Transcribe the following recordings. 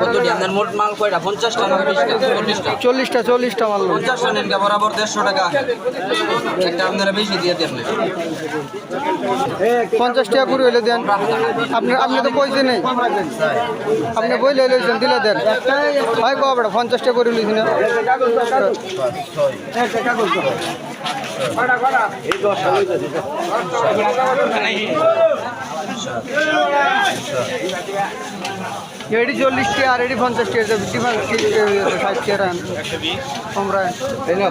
কতটি আপনার মোট মাল কয়টা? পঞ্চাশটা চল্লিশটা? চল্লিশটা চল্লিশটা মারলো পঞ্চাশটা নেন বরাবর দেড়শো টাকা। একটা আপনারা বেশি দিয়ে দেন পঞ্চাশ টাকা করে হইলে দেন। আপনি আপনি তো পয়সা নেই। আপনি বইলে লইছেন দিলে দেন। হয় কো বেটা পঞ্চাশ টাকা করে লইছি এডি চল্লিশ টাকা আর এডি পঞ্চাশ টাকা ডিফারেন্স ষাট টাকা আমরা তাই না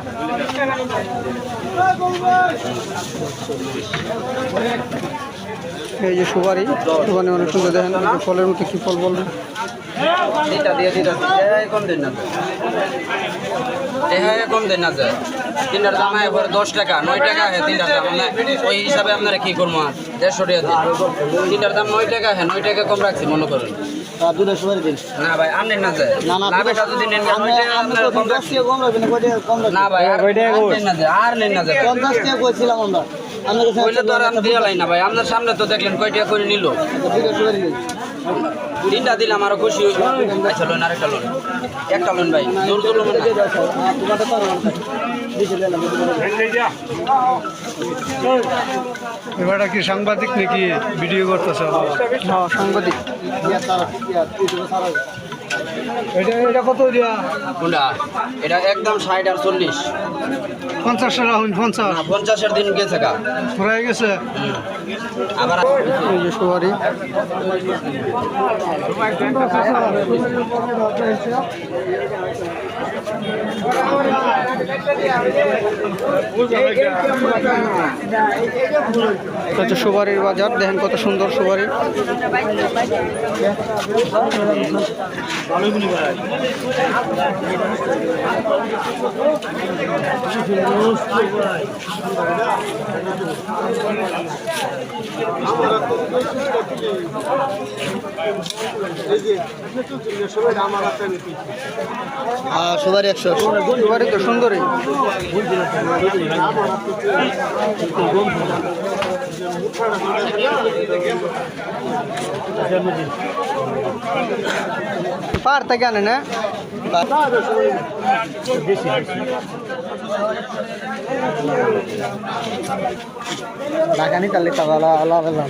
এই যে সুপারি সুপারি অনেক সুন্দর দেখেন ফলের মধ্যে কি ফল বলবেন এটা দিয়ে দিতে কম দেন না এখানে কম দেন না যায়। তিনটার দাম হয় পরে দশ টাকা নয় টাকা হ্যাঁ তিনটার দাম। মানে ওই হিসাবে আপনারা কি করব আর? দেড়শো টাকা দিন তিনটার দাম নয় টাকা হ্যাঁ নয় টাকা কম রাখছি মনে করেন। না ভাই আর নেন না যায় না ভাই আর আর নেন না যায় আর নেন না যায় পঞ্চাশ টাকা করছিলাম আমরা। কইলে তো আর আমি দিয়ে লাই না ভাই। আপনার সামনে তো দেখলেন কয় টাকা করে নিল। তিনটা দিলাম আরও খুশি হইব। আচ্ছা লোন আরেকটা লোন একটা লোন ভাই জোর জোর লোন এবারটা কি সাংবাদিক নাকি ভিডিও করতেছে? হ্যাঁ সাংবাদিক। এটা এটা কত দিয়া? কোনটা? এটা একদম ষাট আর চল্লিশ। পঞ্চাশ টাকা হইন পঞ্চাশ। পঞ্চাশের দিন গেছে গা। ফুরাই গেছে? আবার সুপারি। হচ্ছে সুপারির বাজার দেখেন কত সুন্দর সুপারি আহ, একশো সুপারি তো সুন্দরই পার থেকে আনে না? লাগানি তাহলে টাকা আল্লাহ আল্লাহ দাও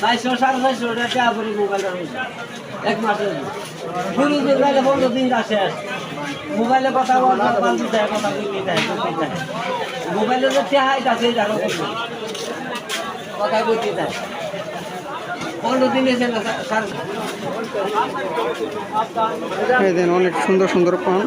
চারশো সাড়ে চারশো টাকা করে মোবাইলটা এক মাসের শুরু দিন আসে মোবাইলে কথা বলতে কথা বলতে বলতে মোবাইলে আছে জানো কথা বলতে অনেক সুন্দর সুন্দর পান।